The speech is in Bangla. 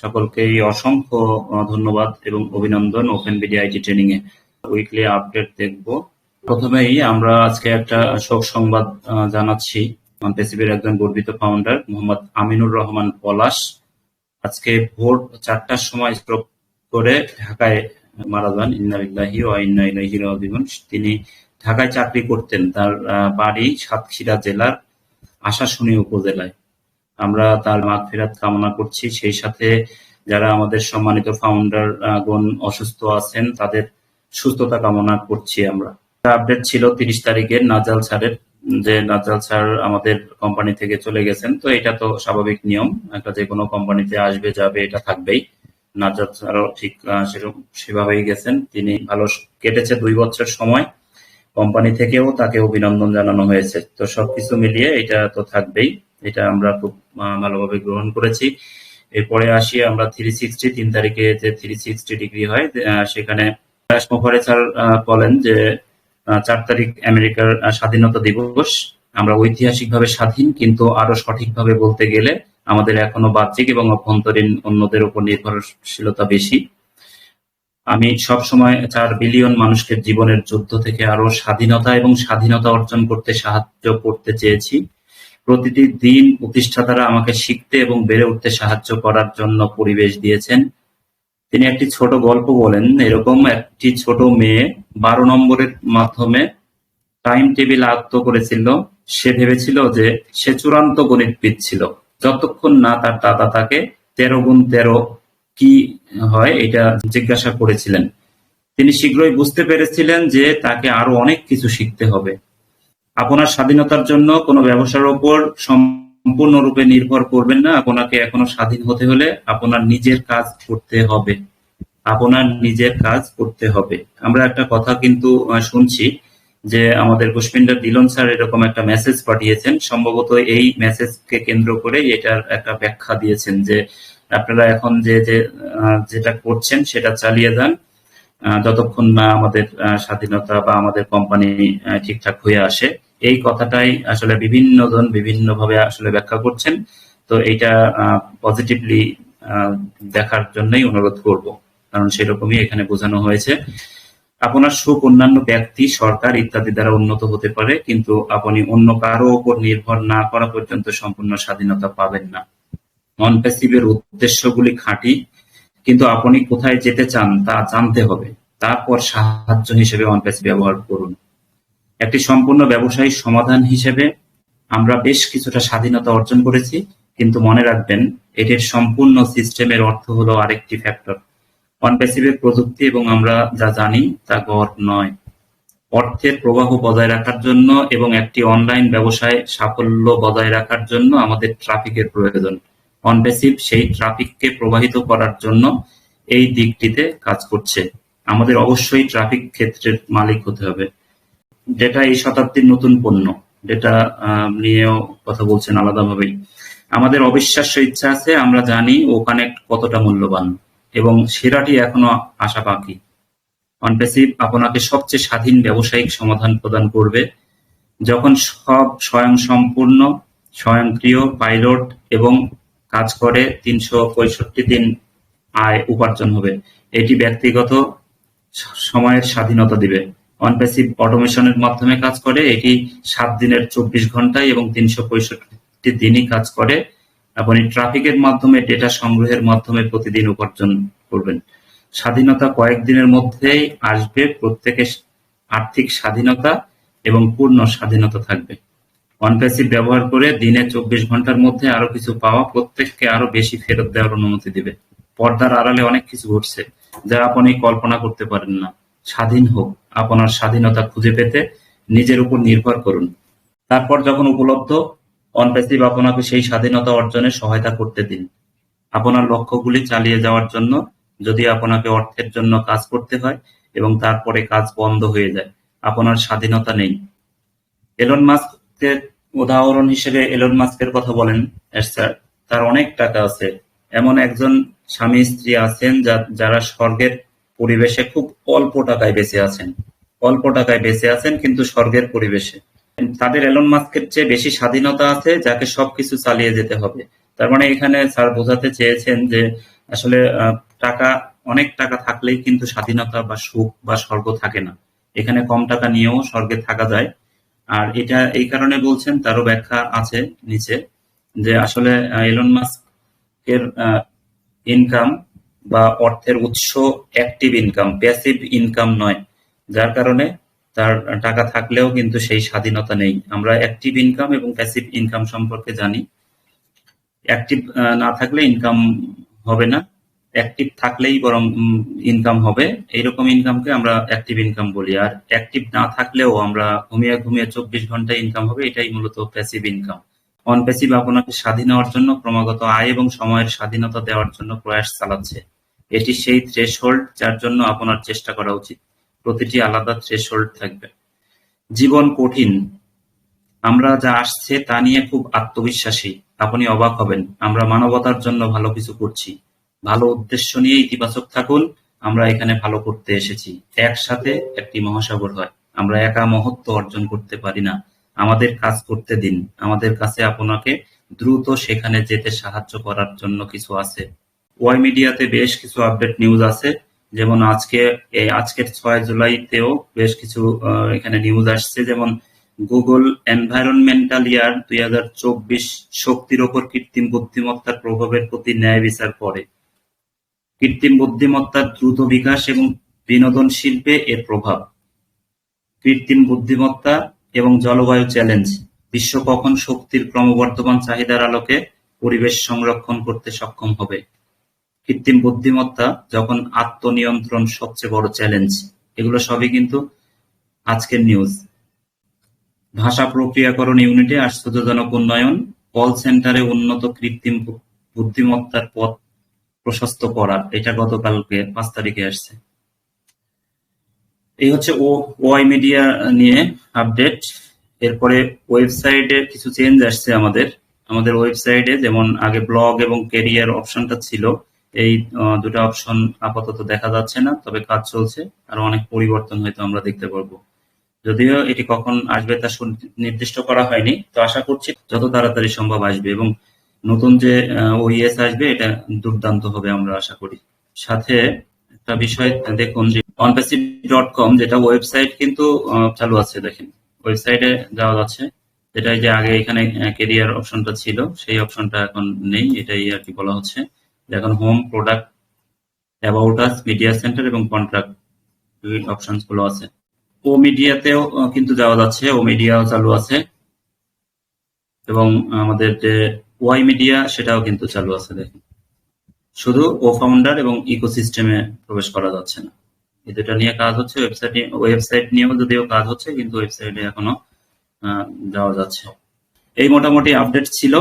সকলকেই অসংখ্য ধন্যবাদ এবং অভিনন্দন ওপেন বিডি আইটি ট্রেনিং এ। উইকলি আপডেট দেখব। প্রথমেই আমরা আজকে একটা শোক সংবাদ জানাচ্ছি। একজন গর্বিত ফাউন্ডার মোহাম্মদ আমিনুর রহমান পলাশ। আজকে ভোর চারটার সময় স্ট্রোক করে ঢাকায় মারা যান। ইন্নালিল্লাহি ও ইন্না ইলাইহি তিনি ঢাকায় চাকরি করতেন। তার বাড়ি সাতক্ষীরা জেলার আশাশুনি উপজেলায়। আমরা তার মাগফিরাত কামনা করছি। সেই সাথে যারা আমাদের সম্মানিত ফাউন্ডার গণ অসুস্থ আছেন, তাদের সুস্থতা কামনা করছি আমরা। আপডেট ছিল তিরিশ তারিখের নাজাল স্যারের, যে নাজাল স্যার আমাদের কোম্পানি থেকে চলে গেছেন। তো এটা তো স্বাভাবিক নিয়ম, একটা যে কোনো কোম্পানিতে আসবে, যাবে, এটা থাকবেই। নাজাল স্যারও ঠিক সেরকম সেভাবেই গেছেন। তিনি ভালো কেটেছে দুই বছর সময়। কোম্পানি থেকেও তাকে অভিনন্দন জানানো হয়েছে। তো সবকিছু মিলিয়ে এটা তো থাকবেই। এটা আমরা খুব ভালোভাবে গ্রহণ করেছি। এরপরে আসি আমরা থ্রি সিক্সটি তিন তারিখে যে থ্রি সিক্সটি ডিগ্রি হয় সেখানে বলেন যে চার তারিখ আমেরিকার স্বাধীনতা দিবস। আমরা ঐতিহাসিকভাবে স্বাধীন, কিন্তু আরও সঠিকভাবে বলতে গেলে আমাদের এখনও বাহ্যিক এবং অভ্যন্তরীণ অন্যদের উপর নির্ভরশীলতা বেশি। আমি সব সময় চার বিলিয়ন মানুষকে জীবনের যুদ্ধ থেকে আরও স্বাধীনতা এবং স্বাধীনতা অর্জন করতে সাহায্য করতে চেয়েছি। প্রতিটি দিন প্রতিষ্ঠাতারা আমাকে শিখতে এবং বেড়ে উঠতে সাহায্য করার জন্য পরিবেশ দিয়েছেন। তিনি একটি ছোট গল্প বলেন, এরকম একটি ছোট মেয়ে বারো নম্বরের মাধ্যমে টাইম টেবিল আয়ত্ত করেছিল। সে ভেবেছিল যে সে চূড়ান্ত গণিতবিদ ছিল যতক্ষণ না তার দাদা তাকে তেরো গুণ তেরো কি হয় এটা জিজ্ঞাসা করেছিলেন। তিনি শীঘ্রই বুঝতে পেরেছিলেন যে তাকে আরও অনেক কিছু শিখতে হবে। আপনার স্বাধীনতার জন্য কোনো ব্যবসার উপর সম্পূর্ণরূপে নির্ভর করবেন না। আপনাকে এখনও স্বাধীন হতে হলে আপনার নিজের কাজ করতে হবে। আপনার নিজের কাজ করতে হবে। আমরা একটা কথা কিন্তু শুনছি যে আমাদের পুষ্পিন্দার দিলন স্যার এরকম একটা মেসেজ পাঠিয়েছেন। সম্ভবত এই মেসেজকে কেন্দ্র করে এটার একটা ব্যাখ্যা দিয়েছেন যে আপনারা এখন যে যেটা করছেন সেটা চালিয়ে যান। যতক্ষণ না আমাদের স্বাধীনতা বা আমাদের কোম্পানি ঠিকঠাক হয়ে আসে। এই কথাটাই আসলে বিভিন্ন জন বিভিন্ন ভাবে আসলে ব্যাখ্যা করছেন। তো এইটা পজিটিভলি দেখার জন্যই অনুরোধ করব। কারণ সেরকমই এখানে বোঝানো হয়েছে। আপনার সুখ অন্যান্য ব্যক্তি, সরকার ইত্যাদি দ্বারা উন্নত হতে পারে, কিন্তু আপনি অন্য কারও উপর নির্ভর না করা পর্যন্ত সম্পূর্ণ স্বাধীনতা পাবেন না। নন প্যাসিভের উদ্দেশ্যগুলি খাঁটি, কিন্তু আপনি কোথায় যেতে চান তা জানতে হবে। তারপর সাহায্য হিসেবে অন প্যাসিভ ব্যবহার করুন। একটি সম্পূর্ণ ব্যবসায়িক সমাধান হিসেবে আমরা বেশ কিছুটা স্বাধীনতা অর্জন করেছি, কিন্তু মনে রাখবেন, এটির সম্পূর্ণ সিস্টেমের অর্থ হলো আরেকটি ফ্যাক্টর। অনপ্যাসিভের প্রযুক্তি এবং আমরা যা জানি তা গড় নয়। অর্থের প্রবাহ বজায় রাখার জন্য এবং একটি অনলাইন ব্যবসায় সাফল্য বজায় রাখার জন্য আমাদের ট্রাফিকের প্রয়োজন। অনপ্যাসিভ সেই ট্রাফিককে প্রবাহিত করার জন্য এই দিকটিতে কাজ করছে। আমাদের অবশ্যই ট্রাফিক ক্ষেত্রের মালিক হতে হবে। ডেটা এই শতাব্দীর নতুন পণ্য। ডেটা নিয়েও কথা বলছেন আলাদাভাবেই। আমাদের অবিশ্বাস্য ইচ্ছা আছে, আমরা জানি ও কানেক্ট কতটা মূল্যবান, এবং সেরাটি এখনও আশা বাকি। অনপেসিভ আপনাকে সবচেয়ে স্বাধীন ব্যবসায়িক সমাধান প্রদান করবে, যখন সব স্বয়ংসম্পূর্ণ, স্বয়ংক্রিয় পাইলট এবং কাজ করে তিনশো পঁয়ষট্টি দিন আয় উপার্জন হবে। এটি ব্যক্তিগত সময়ের স্বাধীনতা দিবে। অনপ্যাসিভ অটোমেশনের মাধ্যমে কাজ করে, এটি সাত দিনের চব্বিশ ঘন্টায় এবং তিনশো পঁয়ষট্টি দিনই কাজ করে। আপনি ট্রাফিকের মাধ্যমে, ডেটা সংগ্রহের মাধ্যমে প্রতিদিন উপার্জন করবেন। স্বাধীনতা কয়েকদিনের মধ্যেই আসবে প্রত্যেকের আর্থিক স্বাধীনতা এবং পূর্ণ স্বাধীনতা থাকবে। অনপ্যাসিভ ব্যবহার করে দিনে চব্বিশ ঘণ্টার মধ্যে আরও কিছু পাওয়া প্রত্যেককে আরও বেশি ফেরত দেওয়ার অনুমতি দিবে। পর্দার আড়ালে অনেক কিছু ঘটছে যা আপনি কল্পনা করতে পারেন না। স্বাধীন হোক, আপনার স্বাধীনতা খুঁজে পেতে নিজের উপর নির্ভর করুন। তারপর যখন উপলব্ধ, অনপ্যাসিভ আপনাকে সেই স্বাধীনতা অর্জনে সহায়তা করতে দিন। আপনার লক্ষ্যগুলি চালিয়ে যাওয়ার জন্য যদি আপনাকে অর্থের জন্য কাজ করতে হয় এবং তারপরে কাজ বন্ধ হয়ে যায়, আপনার স্বাধীনতা নেই। এলন মাস্কের উদাহরণ হিসেবে এলন মাস্কের কথা বলেন স্যার, তার অনেক টাকা আছে। এমন একজন স্বামী স্ত্রী আছেন যারা স্বর্গের পরিবেশে খুব অল্প টাকায় বেঁচে আছেন। অল্প টাকায় বেঁচে আছেন কিন্তু স্বর্গের পরিবেশে। তাদের এলন মাস্কের চেয়ে বেশি স্বাধীনতা আছে যাকে সবকিছু চালিয়ে যেতে হবে। তার মানে এখানে স্যার বোঝাতে চেয়েছেন যে আসলে টাকা, অনেক টাকা থাকলেই কিন্তু স্বাধীনতা বা সুখ বা স্বর্গ থাকে না। এখানে কম টাকা নিয়েও স্বর্গে থাকা যায়। আর এটা এই কারণে বলছেন, তারও ব্যাখ্যা আছে নিচে, যে আসলে এলন মাস্ক এর ইনকাম বা অর্থের উৎস অ্যাক্টিভ ইনকাম প্যাসিভ ইনকাম নয়। যার কারণে তার টাকা থাকলেও কিন্তু সেই স্বাধীনতা নেই। আমরা অ্যাক্টিভ ইনকাম এবং প্যাসিভ ইনকাম সম্পর্কে জানি। অ্যাক্টিভ না থাকলে ইনকাম হবে না। অ্যাক্টিভ থাকলেই বরং ইনকাম হবে। এইরকম ইনকামকে আমরা অ্যাক্টিভ ইনকাম বলি। আর অ্যাক্টিভ না থাকলেও আমরা ঘুমিয়ে ঘুমিয়ে চব্বিশ ঘণ্টা ইনকাম হবে। এটাই মূলত প্যাসিভ ইনকাম অন প্যাসিভ আপনাকে স্বাধীন হওয়ার জন্য ক্রমাগত আয় এবং সময়ের স্বাধীনতা দেওয়ার জন্য প্রয়াস চালাচ্ছে। এটি সেই থ্রেশহোল্ড যার জন্য আপনার চেষ্টা করা উচিত। প্রতিটি আলাদা থ্রেশহোল্ড থাকবে। জীবন কঠিন। আমরা যা আসছে তা নিয়ে খুব আত্মবিশ্বাসী। আপনি অবাক হবেন। আমরা মানবতার জন্য ভালো কিছু করছি। ভালো উদ্দেশ্য নিয়ে ইতিবাচক থাকুন। আমরা এখানে ভালো করতে এসেছি। একসাথে একটি মহাসাগর হয়। আমরা একা মহত্ব অর্জন করতে পারি না। আমাদের কাজ করতে দিন। আমাদের কাছে আপনাকে দ্রুত সেখানে যেতে সাহায্য করার জন্য কিছু আছে। ওয়াই মিডিয়াতে বেশ কিছু আপডেট নিউজ আছে। যেমন আজকে এই আজকের ছয় জুলাইতেও বেশ কিছু এখানে নিউজ আসছে। যেমন গুগল এনভায়রনমেন্টাল ইয়ার দুই হাজার চব্বিশ শক্তির ওপর কৃত্রিম বুদ্ধিমত্তার প্রভাবের প্রতি ন্যায় বিচার করে। কৃত্রিম বুদ্ধিমত্তার দ্রুত বিকাশ এবং বিনোদন শিল্পে এর প্রভাব। কৃত্রিম বুদ্ধিমত্তা এবং জলবায়ু চ্যালেঞ্জ, বিশ্ব কখন শক্তির ক্রমবর্ধমান চাহিদার আলোকে পরিবেশ সংরক্ষণ করতে সক্ষম হবে? কৃত্রিম বুদ্ধিমত্তা যখন আত্মনিয়ন্ত্রণ সবচেয়ে বড় চ্যালেঞ্জ। এগুলো সবই কিন্তু আজকের নিউজ। ভাষা প্রক্রিয়াকরণ ইউনিটে আশ্চর্যজনক উন্নয়ন, কল সেন্টারে উন্নত কৃত্রিম বুদ্ধিমত্তার পথ প্রশস্ত করা এটা গতকালকে পাঁচ তারিখে আসছে। এই হচ্ছে ও ওয়াই মিডিয়া নিয়ে আপডেট এরপরে ওয়েবসাইটে কিছু চেঞ্জ আসছে আমাদের। আমাদের ওয়েবসাইটে যেমন আগে ব্লগ এবং ক্যারিয়ার অপশনটা ছিল, এই দুটো অপশন আপাতত দেখা যাচ্ছে না, তবে কাজ চলছে। আর অনেক পরিবর্তন হয়তো আমরা দেখতে পারব। যদিও এটি কখন আসবে তা নির্দিষ্ট করা হয়নি, তো আশা করছি যত তাড়াতাড়ি সম্ভব আসবে এবং নতুন যে ওইএস আসবে, এটা দুর্দান্ত হবে আমরা আশা করি। সাথে একটা বিষয় দেখুন যে অনপ্যাসিভ ডট কম যেটা ওয়েবসাইট কিন্তু চালু আছে, দেখেন। ওয়েবসাইটে যাওয়া যাচ্ছে। যেটা যে আগে এখানে কেরিয়ার অপশনটা ছিল, সেই অপশনটা এখন নেই, এটাই আর কি বলা হচ্ছে। এখন home product about us media center এবং কন্ট্রাক্ট অপশনসগুলো আছে। ও মিডিয়াতেও কিন্তু যাওয়া যাচ্ছে ও মিডিয়াও চালু আছে। এবং আমাদের যে ওয়াই মিডিয়া সেটাও কিন্তু চালু আছে, দেখেন। শুধু ও ফাউন্ডার এবং ইকোসিস্টেমে প্রবেশ করা যাচ্ছে না। এই দুটা নিয়ে কাজ হচ্ছে ওয়েবসাইট ওয়েবসাইট নিয়েও যদিও কাজ হচ্ছে, কিন্তু ওয়েবসাইটে এখনও যাওয়া যাচ্ছে। এই মোটামুটি আপডেট ছিল।